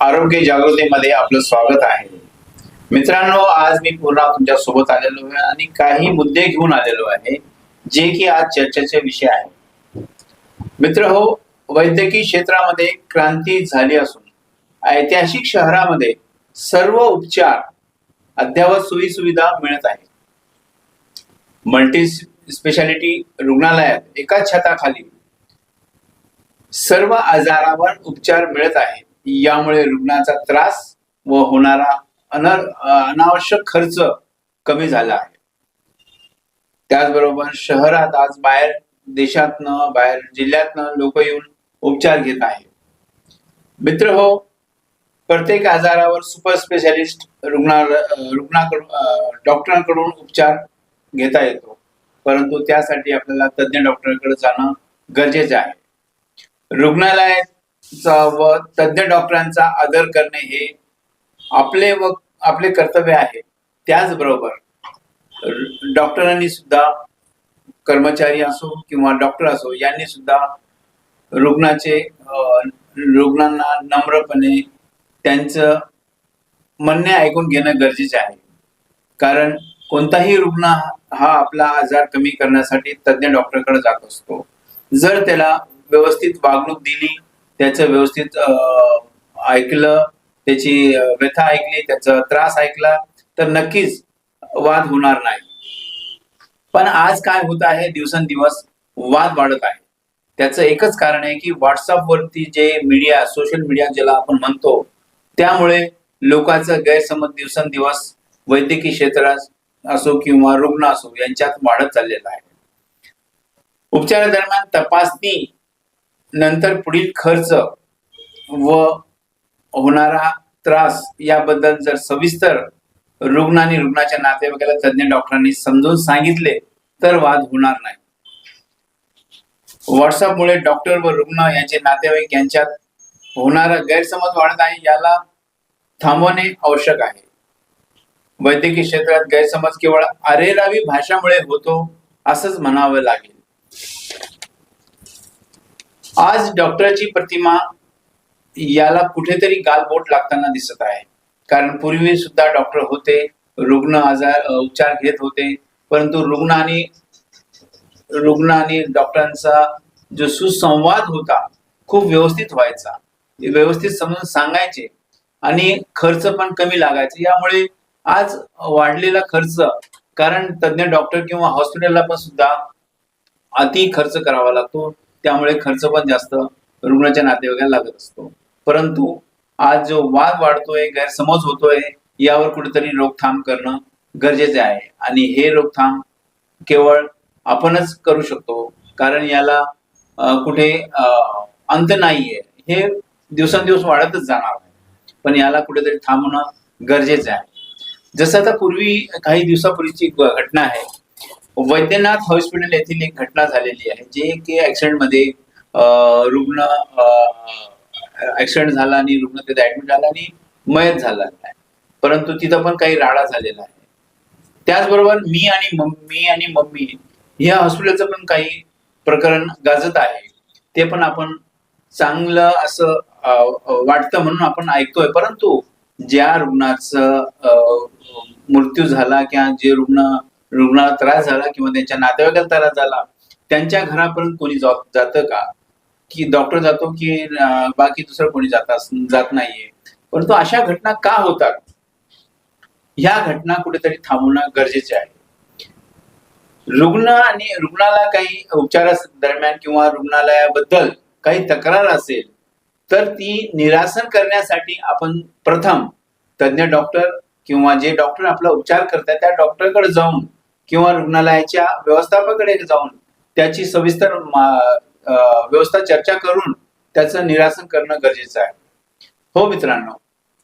आरोग्य जागृतीमध्ये आपलं स्वागत आहे. मित्रांनो आज मी पुन्हा तुमच्यासोबत आलेलो आहे आणि काही मुद्दे घेऊन आलेलो आहे जे की आज चर्चेचे विषय आहे मित्र हो वैद्यकीय क्षेत्रामध्ये क्रांती झाली असून ऐतिहासिक शहरामध्ये सर्व उपचार अद्ययावत सोयी सुविधा मिळत आहे मल्टी स्पेशालिटी रुग्णालयात एका छताखाली सर्व आजारावर उपचार मिळत आहेत. यामुळे रुग्णाचा त्रास व होणारा अनर अनावश्यक खर्च कमी झाला आहे. त्याचबरोबर शहरात आज बाहेर देशातनं बाहेर जिल्ह्यातनं लोक येऊन उपचार घेत आहे मित्र हो प्रत्येक आजारावर सुपर स्पेशालिस्ट रुग्णा रुग्णाकडून डॉक्टरांकडून उपचार घेता येतो. परंतु त्यासाठी आपल्याला तज्ज्ञ डॉक्टरकडे जाणं गरजेचं आहे. रुग्णालयात व तज्ज्ञ डॉक्टरांचा आदर करणे हे आपले व आपले कर्तव्य आहे. त्याचबरोबर डॉक्टरांनी सुद्धा कर्मचारी असो किंवा डॉक्टर असो यांनी सुद्धा रुग्णाचे रुग्णांना नम्रपणे त्यांचं म्हणणे ऐकून घेणं गरजेचे आहे. कारण कोणताही रुग्ण हा आपला आजार कमी करण्यासाठी तज्ज्ञ डॉक्टरकडे जात असतो. जर त्याला व्यवस्थित वागणूक दिली त्याचं व्यवस्थित ऐकलं त्याची व्यथा ऐकली त्याचा त्रास ऐकला तर नक्कीच वाद होणार नाही. पण आज काय होत आहे दिवसेंदिवस वाद वाढत आहे. त्याचं एकच कारण आहे की व्हॉट्सअप वरती जे मीडिया सोशल मीडिया ज्याला आपण म्हणतो त्यामुळे लोकांचं गैरसमज दिवसेंदिवस वैद्यकीय क्षेत्रात असो किंवा रुग्ण असो यांच्यात वाढत चाललेला आहे. उपचारादरम्यान तपासणी नंतर पुढील खर्च व होणारा त्रास याबद्दल जर सविस्तर रुग्ण आणि रुग्णाच्या नातेवाईकाला तज्ज्ञ डॉक्टरांनी समजून सांगितले तर वाद होणार नाही. व्हॉट्सअपमुळे डॉक्टर व रुग्ण यांचे नातेवाईक यांच्यात होणारा गैरसमज वाढत आहे याला थांबवणे आवश्यक आहे. वैद्यकीय क्षेत्रात गैरसमज केवळ अरेरावी भाषामुळे होतो असंच म्हणावं लागेल. आज डॉक्टरची प्रतिमा याला कुठेतरी गालबोट लागताना दिसत आहे. कारण पूर्वी सुद्धा डॉक्टर होते रुग्ण आजार उपचार घेत होते. परंतु रुग्ण आणि रुग्ण आणि डॉक्टरांचा जो सुसंवाद होता खूप व्यवस्थित व्हायचा. व्यवस्थित समजून सांगायचे आणि खर्च पण कमी लागायचे. यामुळे आज वाढलेला खर्च कारण तज्ञ डॉक्टर किंवा हॉस्पिटलला पण सुद्धा अति खर्च करावा लागतो. त्यामुळे खर्च पण जास्त रुग्णाच्या नातेवाईकाला लागत असतो. परंतु आज जो वाद वाढतोय गैरसमज होतोय यावर कुठेतरी रोकथाम करणं गरजेचे आहे. आणि हे रोकथाम केवळ आपणच करू शकतो कारण याला कुठे अंत नाहीये. हे दिवसेंदिवस वाढतच जाणार आहे. पण याला कुठेतरी थांबणं गरजेचं आहे. जसं आता पूर्वी काही दिवसापूर्वीची घटना आहे. वैद्यनाथ हॉस्पिटल येथील एक घटना झालेली आहे जे की ऍक्सिडेंटमध्ये रुग्ण ऍक्सिडेंट झाला आणि रुग्ण तिथे ऍडमिट झाला आणि मयत झाला. परंतु तिथं पण काही राडा झालेला आहे. त्याचबरोबर मी आणि मम्मी आणि मम्मी ह्या हॉस्पिटलचं पण काही प्रकरण गाजत आहे. ते पण आपण चांगलं असं वाटतं म्हणून आपण ऐकतोय. परंतु ज्या रुग्णाचं मृत्यू झाला किंवा जे रुग्ण रुग्णाला त्रास झाला किंवा त्यांच्या नातेवाईकाला त्रास झाला त्यांच्या घरापर्यंत कोणी जातं का? की डॉक्टर जातो की बाकी दुसरं कोणी जात जात नाहीये. परंतु अशा घटना का होतात? ह्या घटना कुठेतरी थांबवणं गरजेचे आहे. रुग्ण आणि रुग्णाला काही उपचारा दरम्यान किंवा रुग्णालयाबद्दल काही तक्रार असेल तर ती निरासन करण्यासाठी आपण प्रथम तज्ञ डॉक्टर किंवा जे डॉक्टर आपला उपचार करतात त्या डॉक्टरकडे जाऊन किंवा रुग्णालयाच्या व्यवस्थापकाकडे जाऊन त्याची सविस्तर व्यवस्था चर्चा करून त्याचं निरासन करणं गरजेचं आहे. हो मित्रांनो.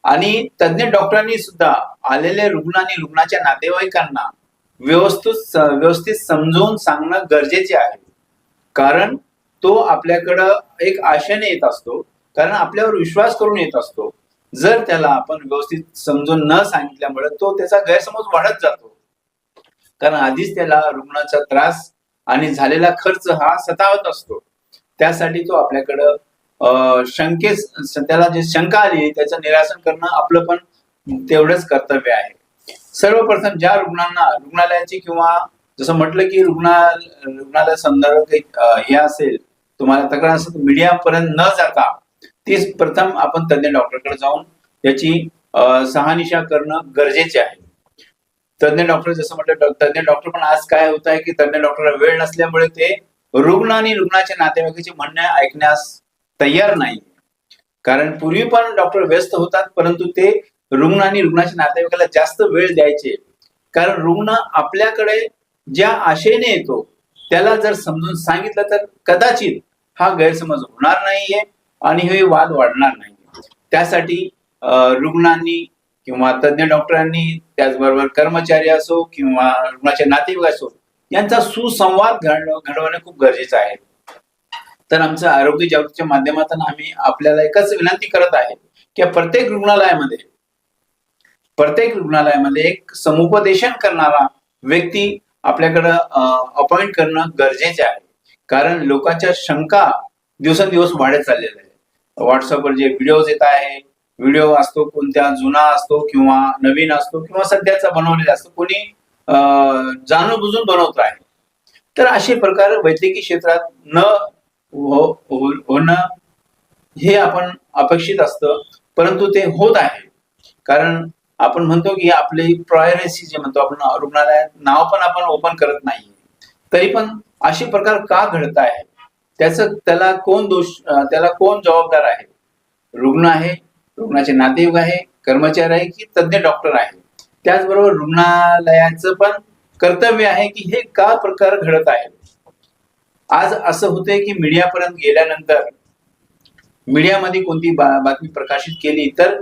आणि तज्ज्ञ डॉक्टरांनी सुद्धा आलेले रुग्ण आणि रुग्णाच्या नातेवाईकांना व्यवस्थित व्यवस्थित समजून सांगणं गरजेचे आहे. कारण तो आपल्याकडं एक आशेने येत असतो. कारण आपल्यावर विश्वास करून येत असतो. जर त्याला आपण व्यवस्थित समजून न सांगितल्यामुळे तो त्याचा गैरसमज वाढत जातो. कारण आधीच त्याला रुग्णाचा त्रास आणि झालेला खर्च हा सतावत असतो. त्यासाठी तो आपल्याकडं अं, शंके त्याला जे शंका आली त्याचं निरासन करणं आपलं पण तेवढंच कर्तव्य आहे. सर्वप्रथम ज्या रुग्णांना रुग्णालयाची किंवा जसं म्हटलं की रुग्णा रुग्णालय संदर्भ काही हे असेल तुम्हाला तक्रार असेल मीडियापर्यंत न जाता तीच प्रथम आपण तज्ञ डॉक्टरकडे जाऊन याची सहानिशा करणं गरजेचे आहे. तज्ञ डॉक्टर जसं म्हटलं तज्ञ डॉक्टर पण आज काय होत आहे की तज्ञ डॉक्टरला वेळ नसल्यामुळे ते रुग्ण आणि रुग्णाच्या नातेवाईकाचे म्हणणे ऐकण्यास तयार नाही. कारण पूर्वी पण डॉक्टर व्यस्त होतात परंतु ते रुग्ण आणि रुग्णाच्या नातेवाईकाला जास्त वेळ द्यायचे. कारण रुग्ण आपल्याकडे ज्या आशेने येतो त्याला जर समजून सांगितलं तर कदाचित हा गैरसमज होणार नाहीये आणि हे वाद वाढणार नाही त्यासाठी रुग्णांनी किंवा तज्ज्ञ डॉक्टरांनी त्याचबरोबर कर्मचारी असो किंवा रुग्णाचे नातेवाईक असो यांचा सुसंवाद घडवणं खूप गरजेचं आहे. तर आमचं आरोग्य जागृतीच्या माध्यमातून आम्ही आपल्याला एकच विनंती करत आहे की प्रत्येक रुग्णालयामध्ये प्रत्येक रुग्णालयामध्ये एक समुपदेशन करणारा व्यक्ती आपल्याकडं अपॉइंट करणं गरजेचे आहे. कारण लोकांच्या शंका दिवसेंदिवस वाढत चाललेल्या आहे व्हॉट्सअपवर जे व्हिडिओज येत आहे व्हिडिओ असतो कोणत्या जुना असतो किंवा नवीन असतो किंवा सध्याचा बनवलेला असतो कोणी अं, जाणून बुजून बनवतो आहे तर असे प्रकार वैद्यकीय क्षेत्रात न हो, हो- होणं हे आपण अपेक्षित असतं परंतु ते होत आहे. कारण आपण म्हणतो की आपली प्रायव्हसी जे म्हणतो आपण रुग्णालयात नाव पण आपण ओपन करत नाही तरी पण असे प्रकार का घडत आहे त्याच त्याला कोण दोष त्याला कोण जबाबदार आहे? रुग्ण आहे रुग्णाचे नातेवाईक आहे कर्मचारी आहे की तज्ज्ञ डॉक्टर आहे. त्याचबरोबर रुग्णालयाचं पण कर्तव्य आहे की हे का प्रकार घडत आहे आज असं होतंय की मीडियापर्यंत गेल्यानंतर मीडियामध्ये कोणती बातमी प्रकाशित केली तर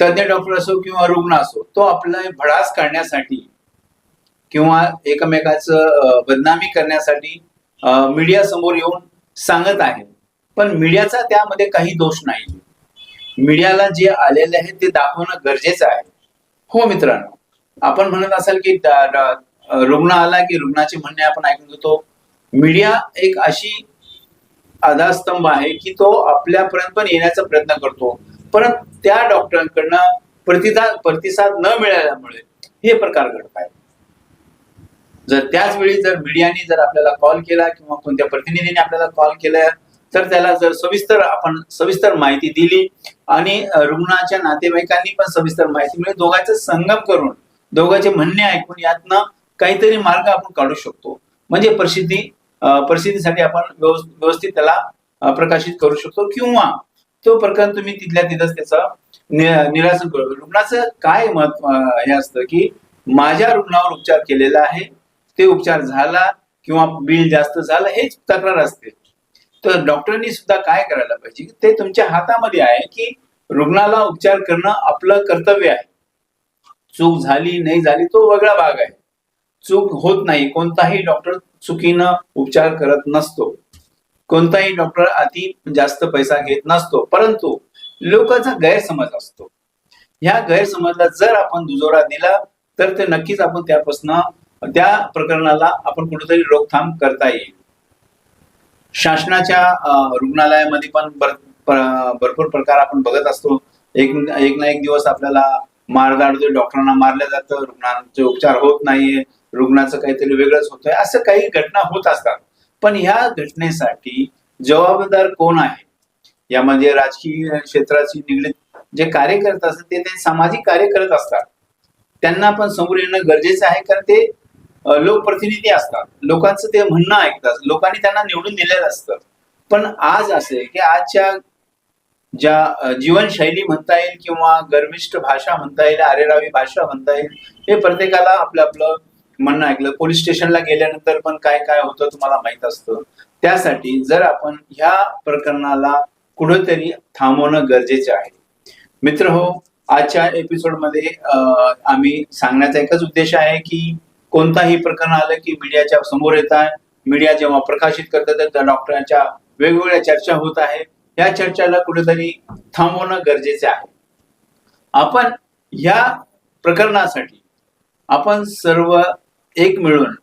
तज्ज्ञ डॉक्टर असो किंवा रुग्ण असो तो आपला भडास काढण्यासाठी किंवा एकमेकाचं बदनामी करण्यासाठी मीडिया समोर येऊन सांगत आहे. पण मीडियाचा त्यामध्ये काही दोष नाही मीडियाला जे आलेले आहे ते दाखवणं गरजेचं आहे. हो मित्रांनो. आपण म्हणत असाल की रुग्ण आला की रुग्णाचे म्हणणे आपण ऐकून घेतो. मीडिया एक अशी आधारस्तंभ आहे की तो आपल्यापर्यंत पण येण्याचा प्रयत्न करतो. परंतु त्या डॉक्टरांकडनं प्रतिसाद प्रतिसाद न मिळाल्यामुळे हे प्रकार घडत आहेत. जर त्याच वेळी जर मीडियाने जर आपल्याला कॉल केला किंवा कोणत्या प्रतिनिधीने आपल्याला कॉल केला तर त्याला जर सविस्तर आपण सविस्तर माहिती दिली आणि रुग्णाच्या नातेवाईकांनी पण सविस्तर माहिती मिळेल. दोघांचं संगम करून दोघांचे म्हणणे ऐकून यातनं काहीतरी मार्ग आपण काढू शकतो. म्हणजे प्रसिद्धी प्रसिद्धीसाठी आपण व्यवस्थित त्याला प्रकाशित करू शकतो किंवा तो प्रकार तुम्ही तिथल्या तिथंच त्याचं नि- निरासन करू रुग्णाचं काय महत्त्व हे असतं की माझ्या रुग्णावर उपचार केलेला आहे ते उपचार झाला किंवा बिल जास्त झालं हेच तक्रार असते. तर डॉक्टरांनी सुद्धा काय करायला पाहिजे? ते तुमच्या हातामध्ये आहे की रुग्णाला उपचार करणं आपलं कर्तव्य आहे. चूक झाली नाही झाली तो वेगळा भाग आहे. चूक होत नाही. कोणताही डॉक्टर चुकीनं उपचार करत नसतो. कोणताही डॉक्टर अति जास्त पैसा घेत नसतो. परंतु लोकांचा गैरसमज असतो. ह्या गैरसमजला जर आपण दुजोरा दिला तर ते नक्कीच आपण त्यापासून त्या प्रकरणाला आपण कुठेतरी रोकथाम करता येईल. शासनाच्या रुग्णालयामध्ये पण भरपूर प्रकार आपण बघत असतो. एक एक ना एक दिवस आपल्याला मारदाड डॉक्टरांना मारलं जातं रुग्णांचे उपचार होत नाहीये रुग्णाचं काहीतरी वेगळंच होतंय असं काही घटना होत असतात. पण ह्या घटनेसाठी जबाबदार कोण आहे? यामध्ये राजकीय क्षेत्राशी निगडीत जे कार्य करत असतात ते ते सामाजिक कार्य करत असतात. त्यांना पण समोर येणं गरजेचं आहे कारण ते लोकप्रतिनिधी असतात. लोकांचं ते म्हणणं ऐकतात. लोकांनी त्यांना निवडून दिलेलं असतं. पण आज असे की आजच्या ज्या जीवनशैली म्हणता येईल किंवा गर्विष्ठ भाषा म्हणता येईल आरेरावी भाषा म्हणता येईल हे प्रत्येकाला आपलं आपलं म्हणणं ऐकलं. पोलीस स्टेशनला गेल्यानंतर पण काय काय होतं तुम्हाला माहीत असतं. त्यासाठी जर आपण ह्या प्रकरणाला कुठेतरी थांबवणं गरजेचे आहे. मित्र हो आजच्या एपिसोडमध्ये आम्ही सांगण्याचा एकच उद्देश आहे की कोणताही प्रकरण आलं की मीडियाच्या समोर येत आहे. मीडिया जेव्हा प्रकाशित करतात त्या डॉक्टरांच्या वेगवेगळ्या चर्चा होत आहे. या चर्चाला कुठेतरी थांबवणं गरजेचे आहे. आपण या प्रकरणासाठी आपण सर्व एक मिळून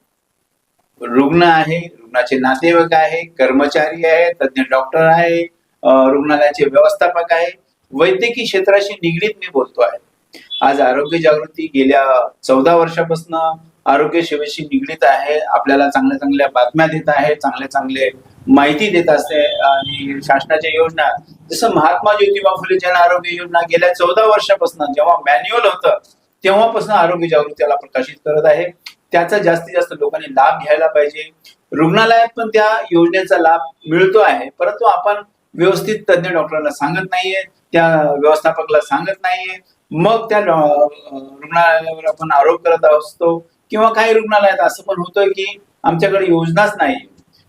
रुग्ण आहे रुग्णाचे नातेवाईक आहे कर्मचारी आहे तज्ञ डॉक्टर आहे रुग्णालयाचे व्यवस्थापक आहे. वैद्यकीय क्षेत्राशी निगडीत मी बोलतो आहे आज आरोग्य जागृती गेल्या चौदा वर्षापासून आरोग्य सेवेशी निगडीत आहे आपल्याला चांगल्या चांगल्या बातम्या देत आहे चांगले चांगले माहिती देत असते आणि शासनाच्या योजना जसं महात्मा ज्योतिबा फुले जन आरोग्य योजना गेल्या चौदा वर्षापासून जेव्हा मॅन्युअल होतं तेव्हापासून आरोग्य जागृतीला प्रकाशित करत आहे. त्याचा जास्तीत जास्त लोकांनी लाभ घ्यायला पाहिजे. रुग्णालयात पण त्या योजनेचा लाभ मिळतो आहे परंतु आपण व्यवस्थित तज्ञ डॉक्टरला सांगत नाहीये त्या व्यवस्थापकाला सांगत नाहीये. मग त्या रुग्णालयावर आपण आरोप करत असतो. किंवा काही रुग्णालयात असं पण होतं की आमच्याकडे योजनाच नाही.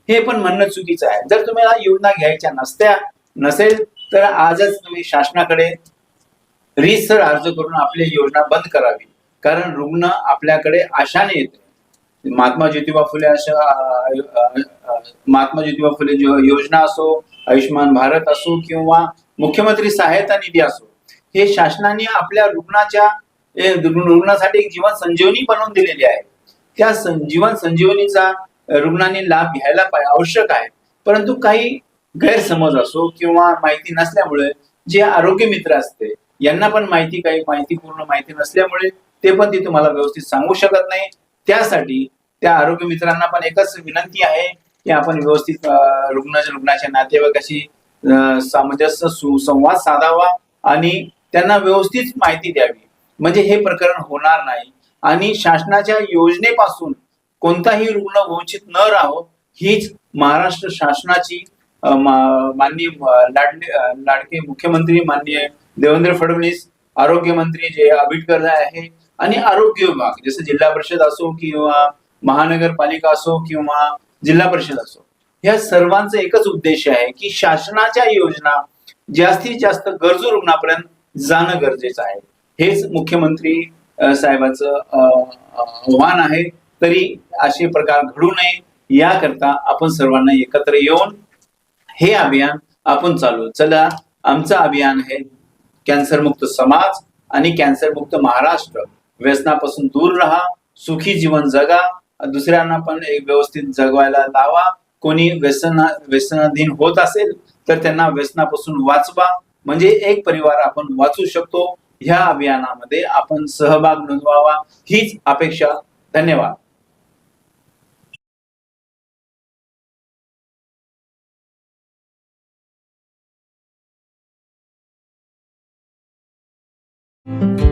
हे पण म्हणणं चुकीचं आहे. जर तुम्हाला योजना घ्यायच्या नसत्या नसेल तर आजच तुम्ही शासनाकडे रिसर अर्ज करून आपली योजना बंद करावी. कारण रुग्ण आपल्याकडे आशाने येते महात्मा ज्योतिबा फुले अशा महात्मा ज्योतिबा फुले जो- योजना असो आयुष्यमान भारत असो किंवा मुख्यमंत्री सहायता निधी असो हे शासनाने आपल्या रुग्णाच्या रुग्णासाठी एक जीवन संजीवनी बनवून दिलेली आहे. त्या सं- जीवन संजीवनीचा रुग्णाने रुग्णांनी लाभ घ्यायला पाहिजे आवश्यक आहे. परंतु काही गैरसमज असो किंवा माहिती नसल्यामुळे जे आरोग्य मित्र असते यांना पण माहिती काही माहिती पूर्ण माहिती नसल्यामुळे ते पण ते तुम्हाला व्यवस्थित सांगू शकत नाही. त्यासाठी त्या आरोग्य मित्रांना पण एकच विनंती आहे की आपण व्यवस्थित रुग्णाच्या रुग्णाच्या नातेवाईकाशी सामंजस्य सुसंवाद साधावा आणि त्यांना व्यवस्थित माहिती द्यावी. म्हणजे हे प्रकरण होणार नाही. आणि शासनाच्या योजनेपासून कोणताही रुग्ण वंचित न राहो हीच महाराष्ट्र शासनाची माननीय लाडले लाडके मुख्यमंत्री माननीय देवेंद्र फडणवीस आरोग्य मंत्री जे आबिटकर आहे आणि आरोग्य विभाग जसं जिल्हा परिषद असो किंवा महानगरपालिका असो किंवा जिल्हा परिषद असो या सर्वांचा एकच उद्देश आहे की शासनाच्या योजना जास्तीत जास्त गरजू रुग्णापर्यंत जाणं गरजेचं आहे. हेच मुख्यमंत्री साहेबांचं आव्हान आहे. तरी असे प्रकार घडू नये याकरता आपण सर्वांना एकत्र येऊन हे अभियान आपण चालू चला आमचं अभियान आहे कॅन्सर मुक्त समाज आणि कॅन्सर मुक्त महाराष्ट्र व्यसनापासून दूर राहा सुखी जीवन जगा दुसऱ्यांना पण एक व्यवस्थित जगवायला लावा. कोणी व्यसना व्यसनाधीन होत असेल तर त्यांना व्यसनापासून वाचवा. म्हणजे एक परिवार आपण वाचू शकतो ह्या अभियानामध्ये आपण सहभाग नोंदवावा हीच अपेक्षा. धन्यवाद. कैंसर